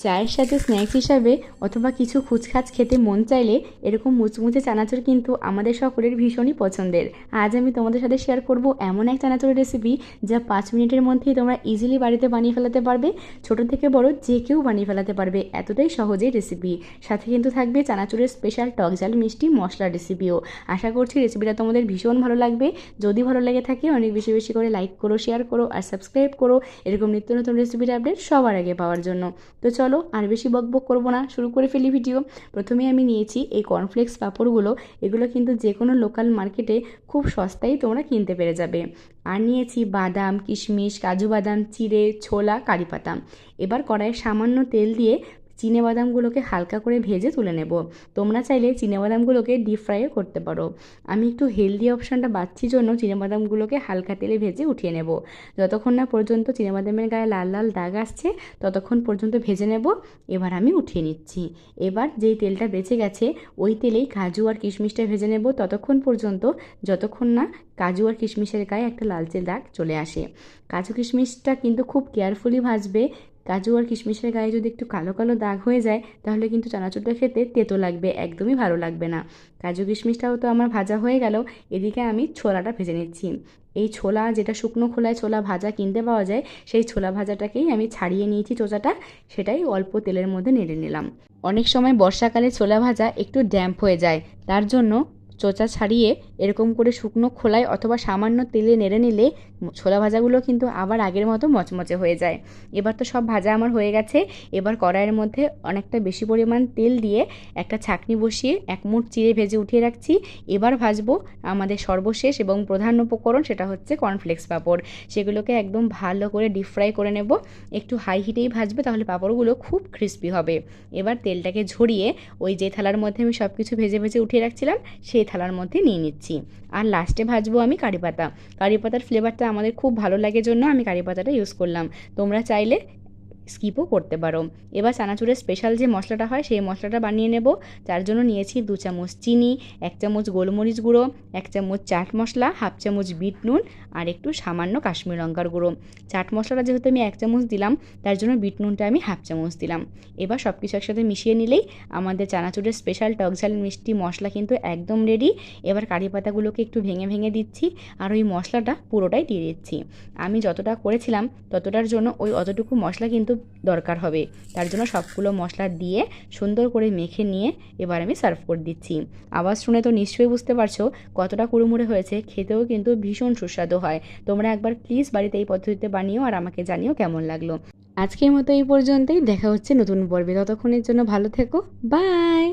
চায়ের সাথে স্ন্যাক্স হিসাবে অথবা কিছু খুচখাচ খেতে মন চাইলে এরকম মুচমুচে চানাচুর কিন্তু আমাদের সকলের ভীষণই পছন্দের। আজ আমি তোমাদের সাথে শেয়ার করব এমন এক চানাচুরের রেসিপি যা পাঁচ মিনিটের মধ্যেই তোমরা ইজিলি বাড়িতে বানিয়ে ফেলাতে পারবে, ছোট থেকে বড় যে কেউ বানিয়ে ফেলাতে পারবে। এতটাই সহজেই রেসিপি সাথে কিন্তু থাকবে চানাচুরের স্পেশাল টক ঝাল মিষ্টি মশলার রেসিপিও আশা করছি রেসিপিটা তোমাদের ভীষণ ভালো লাগবে। যদি ভালো লেগে থাকে, অনেক বেশি বেশি করে লাইক করো শেয়ার করো আর সাবস্ক্রাইব করো। এরকম নিত্য নতুন রেসিপির আপডেট সবার আগে পাওয়ার জন্য। তো চলো আর বেশি বকবক করব না, শুরু করে ফেলি ভিডিও প্রথমে আমি নিয়েছি এই কর্নফ্লেক্স পাঁপড়গুলো। এগুলো কিন্তু যে কোনো লোকাল মার্কেটে খুব সস্তায় তোমরা কিনতে পেরে যাবে। আর নিয়েছি বাদাম, কিশমিশ, কাজু বাদাম, চিড়ে, ছোলা, কারি পাতা। এবার কড়াইয়ে সামান্য তেল দিয়ে বাদামগুলোকে হালকা করে ভেজে তুলে নেব। তোমরা চাইলে বাদামগুলোকে ডিপ ফ্রাইও করতে পারো। আমি একটু হেলদি অপশানটা বাচ্ছি জন্য বাদামগুলোকে হালকা তেলে ভেজে উঠিয়ে নেব। যতক্ষণ না পর্যন্ত বাদামের গায়ে লাল লাল দাগ আসছে, ততক্ষণ পর্যন্ত ভেজে নেব। এবার আমি উঠিয়ে নিচ্ছি। এবার যেই তেলটা বেঁচে গেছে, ওই তেলেই কাজু আর কিশমিশটা ভেজে নেব। ততক্ষণ পর্যন্ত যতক্ষণ না কাজু আর কিশমিশের গায়ে একটা লালচে দাগ চলে আসে। কাজু কিশমিশটা কিন্তু খুব কেয়ারফুলি ভাজবে। কাজু আর কিশমিশের গায়ে যদি একটু কালো কালো দাগ হয়ে যায়, তাহলে কিন্তু চানাচুরটা খেতে তেতো লাগবে, একদমই ভালো লাগবে না। কাজু কিশমিশটাও তো আমার ভাজা হয়ে গেল, এদিকে আমি ছোলাটা ভেজে নিচ্ছি। এই ছোলা, যেটা শুকনো খোলায় ছোলা ভাজা কিনতে পাওয়া যায়, সেই ছোলা ভাজাটাকেই আমি ছাড়িয়ে নিয়েছি চোচাটা, সেটাই অল্প তেলের মধ্যে নেড়ে নিলাম। অনেক সময় বর্ষাকালে ছোলা ভাজা একটু ড্যাম্প হয়ে যায়, তার জন্য চোচা ছাড়িয়ে এরকম করে শুকনো খোলায় অথবা সামান্য তেলে নেড়ে নিলে ছোলা ভাজাগুলো কিন্তু আবার আগের মতো মচমচে হয়ে যায়। এবার তো সব ভাজা আমার হয়ে গেছে। এবার কড়াইয়ের মধ্যে অনেকটা বেশি পরিমাণ তেল দিয়ে একটা ছাকনি বসিয়ে এক মুঠ চিড়ে ভেজে উঠিয়ে রাখছি। এবার ভাজবো আমাদের সর্বশেষ এবং প্রধান উপকরণ সেটা হচ্ছে কর্নফ্লেক্স পাঁপড়। সেগুলোকে একদম ভালো করে ডিপ ফ্রাই করে নেব। একটু হাই হিটেই ভাজবে তাহলে পাঁপড়গুলো খুব ক্রিস্পি হবে। এবার তেলটাকে ঝরিয়ে ওই যে থালার মধ্যে আমি সব কিছু ভেজে ভেজে উঠিয়ে রাখছিলাম, সেই থালার মধ্যে নিয়ে নিচ্ছি। আর লাস্টে ভাজবো আমি কারি পাতা। কারি পাতার ফ্লেভারটা আমাদের খুব ভালো লাগে জন্য আমি কারি পাতাটা ইউজ করলাম। তোমরা চাইলে স্কিপও করতে পারো। এবার চানাচুরের স্পেশাল যে মশলাটা হয়, সেই মশলাটা বানিয়ে নেব। তার জন্য নিয়েছি দু চামচ চিনি, এক চামচ গোলমরিচ গুঁড়ো, এক চামচ চাট মশলা, হাফ চামচ বিট নুন আর একটু সামান্য কাশ্মীর লঙ্কার গুঁড়ো। চাট মশলাটা যেহেতু আমি এক চামচ দিলাম, তার জন্য বিট নুনটা আমি হাফ চামচ দিলাম। এবার সব কিছু একসাথে মিশিয়ে নিলেই আমাদের চানাচুরের স্পেশাল টকঝাল মিষ্টি মশলা কিন্তু একদম রেডি এবার কারি পাতাগুলোকে একটু ভেঙে ভেঙে দিচ্ছি আর ওই মশলাটা পুরোটাই দিয়ে দিচ্ছি। আমি যতটা করেছিলাম, ততটার জন্য ওই অতটুকু মশলা কিন্তু দরকার হবে। তার জন্য সবগুলো মশলা দিয়ে সুন্দর করে মেখে নিয়ে এবার আমি সার্ভ করে দিচ্ছি। আওয়াজ শুনে তো নিশ্চয়ই বুঝতে পারছ কতটা কুড়ুমুড়ে হয়েছে। খেতেও কিন্তু ভীষণ সুস্বাদু হয়। তোমরা একবার প্লিজ বাড়িতে এই পদ্ধতিতে বানিও আর আমাকে জানিও কেমন লাগল। আজকের মতো এই পর্যন্তই। দেখা হচ্ছে নতুন পর্বে। ততক্ষণের জন্য ভালো থেকো। বাই